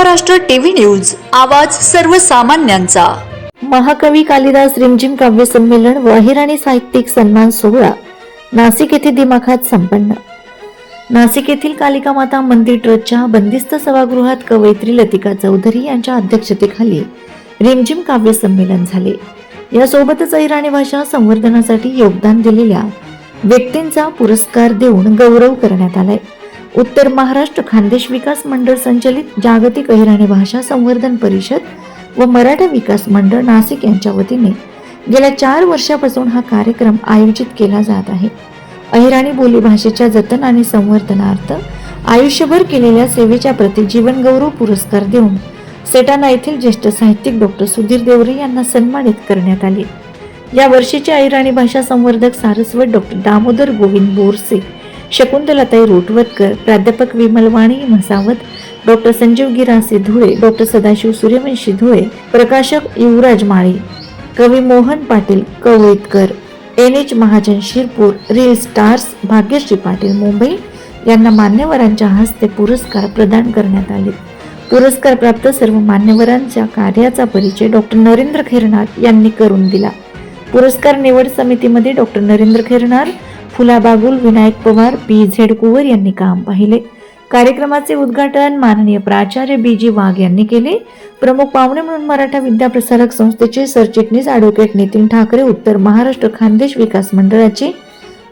Maharashtra TV news आवाज सर्वसामान्यांचा. महाकवी कालिदास रिमझिम काव्य संमेलन व अहिराणी साहित्यिक सन्मान सोहळा नाशिक येथे दिमाखात संपन्न. नाशिक येथील कालिका माता मंदिर ट्रस्टच्या बंदिस्त सभागृहात कवयित्री लतिका चौधरी यांच्या अध्यक्षतेखाली रिमझिम काव्य संमेलन झाले. यासोबतच अहिराणी भाषा संवर्धनासाठी योगदान दिलेल्या व्यक्तींचा पुरस्कार देऊन गौरव करण्यात आलाय. उत्तर महाराष्ट्र खानदेश विकास मंडळ संचलित जागतिक अहिराणी भाषा संवर्धन परिषद व मराठा विकास मंडळ नाशिक यांच्या वतीने गेल्या चार वर्षापासून हा कार्यक्रम आयोजित केला जात आहे. अहिराणी बोलीभाषेच्या जतन आणि संवर्धनार्थ आयुष्यभर केलेल्या सेवेच्या प्रति जीवनगौरव पुरस्कार देऊन सेटाना येथील ज्येष्ठ साहित्यिक डॉक्टर सुधीर देवरे यांना सन्मानित करण्यात आले. या वर्षीचे अहिराणी भाषा संवर्धक सारस्वत डॉक्टर दामोदर गोविंद बोरसे शकुंतलाताई रोटवतकर प्राध्यापक विमल वाणी म्हसावत डॉक्टर संजीव गिरासे धुळे डॉक्टर सदाशिव सूर्यवंशी धुळे प्रकाशक युवराज माळी कवी Mohan Patil Kavlitkar N H Mahajan Shirpur reel stars Bhagyashree Patil Mumbai यांना मान्यवरांच्या हस्ते पुरस्कार प्रदान करण्यात आले. पुरस्कार प्राप्त सर्व मान्यवरांच्या कार्याचा परिचय डॉक्टर नरेंद्र खेरनाथ यांनी करून दिला. पुरस्कार निवड समितीमध्ये doctor Narendra Khernath Phula Bagul Vinayak Pawar P. Z Kuwar यांनी काम पाहिले. कार्यक्रमाचे उद्घाटन माननीय प्राचार्य बी. जी. वाघ यांनी केले. प्रमुख पाहुणे म्हणून मराठा विद्याप्रसारक संस्थेचे सरचिटणीस ॲडव्होकेट नितीन ठाकरे उत्तर महाराष्ट्र खानदेश विकास मंडळाचे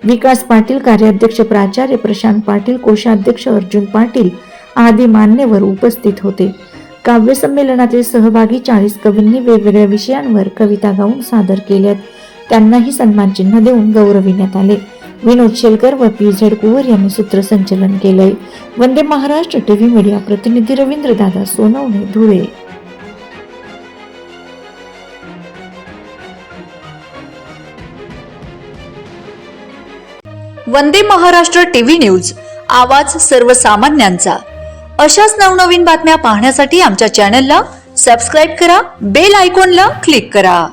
विकास पाटील कार्याध्यक्ष प्राचार्य प्रशांत पाटील कोषाध्यक्ष अर्जुन पाटील आदी मान्यवर उपस्थित होते. काव्यसंमेलनातील सहभागी चाळीस कवींनी वेगवेगळ्या विषयांवर कविता गाऊन सादर केल्यात. त्यांनाही सन्मानचिन्ह देऊन गौरविण्यात आले. विनोद शेलकर व पी झेड कुवर यांनी सूत्रसंचलन केलंय. वंदे महाराष्ट्र टीव्ही मीडिया प्रतिनिधी रवींद्र दादा सोनवणे धुळे. वंदे महाराष्ट्र टीव्ही न्यूज आवाज सर्वसामान्यांचा. अशाच नवनवीन बातम्या पाहण्यासाठी आमच्या चॅनलला सबस्क्राईब करा बेल आयकॉनला क्लिक करा.